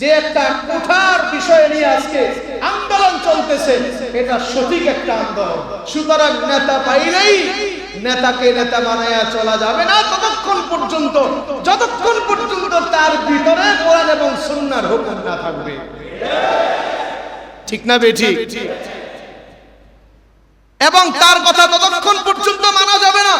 যে একটা কুঠার বিষয় নিয়ে আজকে আন্দোলন চলতেছে, এটা সঠিক একটা আন্দোলন। সুতরাং নেতা পাইলেই নেতাকে নেতা বানায়া চলা যাবে না। ততক্ষণ পর্যন্ত, যতক্ষণ পর্যন্ত তার ভিতরে কোরআন এবং সুন্নার হুকুম না থাকবে। ঠিক না বেঠি এবং তার কথা ততক্ষণ পর্যন্ত মানা যাবে না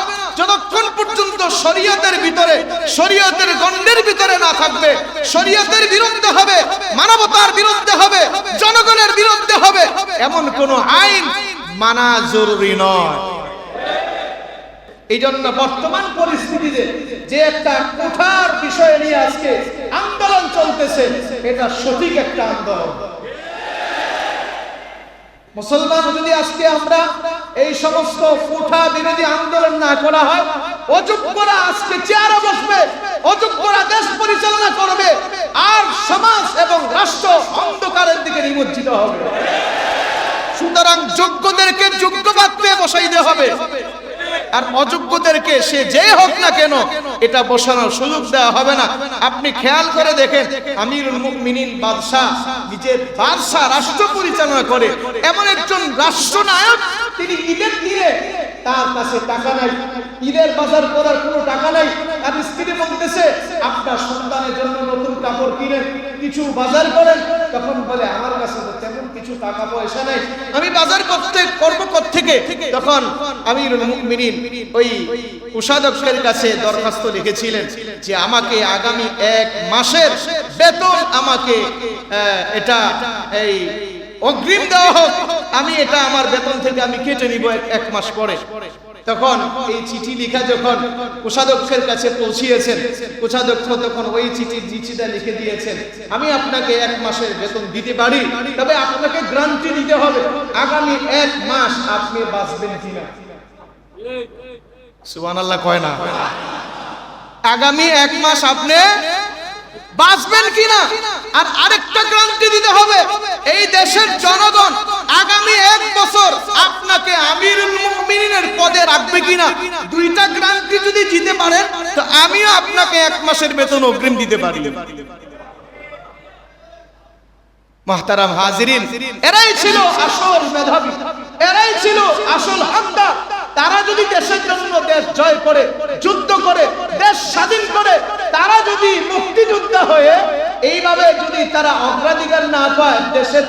যতক্ষণ পর্যন্ত শরীয়তের ভিতরে, শরীয়তের গণ্ডের ভিতরে না থাকবে। শরীয়তের বিরুদ্ধে হবে, মানবতার বিরুদ্ধে হবে, জনগণের বিরুদ্ধে হবে। এমন কোন আইন মানা জরুরি নয়। এই জন্য বর্তমান পরিস্থিতিতে যে একটা কুঠার বিষয় নিয়ে আজকে আন্দোলন চলতেছে, এটা সঠিক একটা আন্দোলন। মুসলমান যদি আজকে আমরা এই সমস্ত কুঠা বিরোধী আন্দোলন না করা হয়, অযোগ্যরা আজকে চেয়ারে বসবে, অযোগ্যরা দেশ পরিচালনা করবে, আর সমাজ এবং রাষ্ট্র অন্ধকারের দিকে নিমজ্জিত হবে। সুতরাং যোগ্যদেরকে যোগ্য পেয়ে বসাইতে হবে। আর অযোগ্যদেরকে সে যে হোক না কেন, এটা বসানোর সুযোগ দেওয়া হবে না। আপনি খেয়াল করে দেখেন, আমিরুল মুমিনিন বাদশাহ নিজের বাদশাহ রাষ্ট্র পরিচালনা করে। এমন একজন রাষ্ট্রনায়ক তিনি ঈদের দিনে তার কাছে টাকা নাই। ঈদের বাজার করার কোনো টাকা নাই। আর স্ত্রী বলতেছে, আপনার সন্তানের জন্য নতুন কাপড় কিনেন। কিছু বাজার করেন, তখন বলে, আমার কাছে তো তেমন কিছু টাকা পয়সা নাই। আমি বাজার করতে, করব থেকে তখন আমিরুল মুমিনিন ওই কোষাধ্যক্ষের কাছে দরখাস্ত লিখেছিলেন যে, আমাকে আগামী এক মাসের বেতন আমাকে এটা, এই অগ্রিম দেওয়া হোক। আমি এটা আমার বেতন থেকে আমি কেটে নিব এক মাস পরে। তখন এই চিঠি লিখা যখন কোষাধ্যক্ষের কাছে পৌঁছিয়েছেন, কোষাধ্যক্ষ তখন ওই চিঠি চিঠিটা লিখে দিয়েছেন, আমি আপনাকে এক মাসের বেতন দিতে পারি, তবে আপনাকে গ্রান্টি দিতে হবে। আগামী এক মাস আপনি বাঁচবেন কিনা? সুবান কয় না। আগামী এক মাস আপনি বাঁচবেন কিনা? আর আরেকটা গ্রান্টি দিতে হবে। এই দেশের জনগণ আগামী এক বছর আপনাকে আমিরুল মুমিনিনের পদে রাখবে কিনা? দুইটা গ্রান্টি যদি দিতে পারেন তো আমিও আপনাকে এক মাসের বেতন অগ্রিম দিতে পারি। মাহতারাম হাজিরিন, এরাই ছিল আসল মেধাবী, এরাই ছিল আসল হামদা তারা যদি দেশের জন্য দেশ জয় করে দেশ স্বাধীন করে তারা যদি মুক্তিযোদ্ধা হয়ে এইভাবে যদি তারা অগ্রাধিকার না পায় দেশের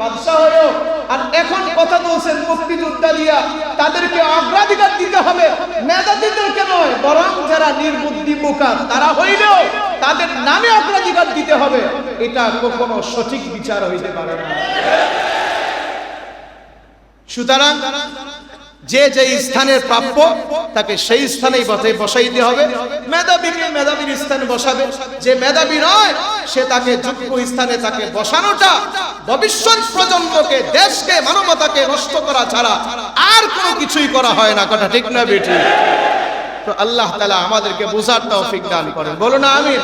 বাদশাহ হয়েও, আর এখন কথা বলছেন মুক্তিযোদ্ধা দিয়া, তাদেরকে অগ্রাধিকার দিতে হবে। মেধাবীদেরকে নয় বরং যারা নির্বুদ্ধি মুখার তারা হইলেও তাদের নামে অগ্রাধিকার দিতে হবে। এটা কখনো সঠিক বিচার হইতে পারে না। সুতরাং যে যে স্থানের প্রাপ্য, তাকে সেই স্থানেই বসে বসাইতে হবে। মেধাবীকে মেধাবীর স্থানে বসাবে। যে মেধাবী নয়, সে তাকে যোগ্য স্থানে তাকে বসানোটা ভবিষ্যৎ প্রজন্মকে, দেশকে, মানবতাকে নষ্ট করা ছাড়া আর কোনো কিছুই করা হয় না। কথা ঠিক না বেটি তো আল্লাহ তালা আমাদেরকে বোঝার তৌফিক দান করেন। বলুন, আমিন।